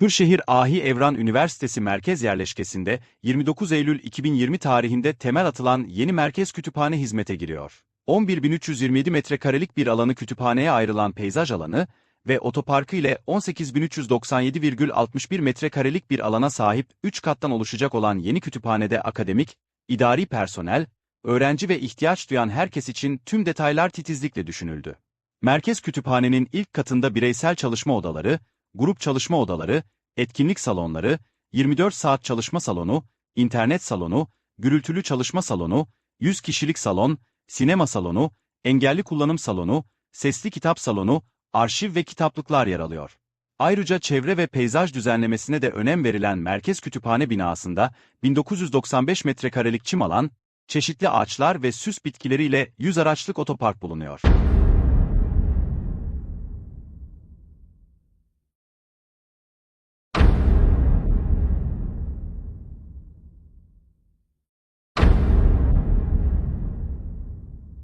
Kırşehir Ahi Evran Üniversitesi merkez yerleşkesinde 29 Eylül 2020 tarihinde temel atılan yeni merkez kütüphane hizmete giriyor. 11.327 metrekarelik bir alanı kütüphaneye ayrılan peyzaj alanı ve otoparkı ile 18.397,61 metrekarelik bir alana sahip 3 kattan oluşacak olan yeni kütüphanede akademik, idari personel, öğrenci ve ihtiyaç duyan herkes için tüm detaylar titizlikle düşünüldü. Merkez kütüphanenin ilk katında bireysel çalışma odaları, grup çalışma odaları, etkinlik salonları, 24 saat çalışma salonu, internet salonu, gürültülü çalışma salonu, 100 kişilik salon, sinema salonu, engelli kullanım salonu, sesli kitap salonu, arşiv ve kitaplıklar yer alıyor. Ayrıca çevre ve peyzaj düzenlemesine de önem verilen merkez kütüphane binasında 1995 metrekarelik çim alan, çeşitli ağaçlar ve süs bitkileriyle 100 araçlık otopark bulunuyor.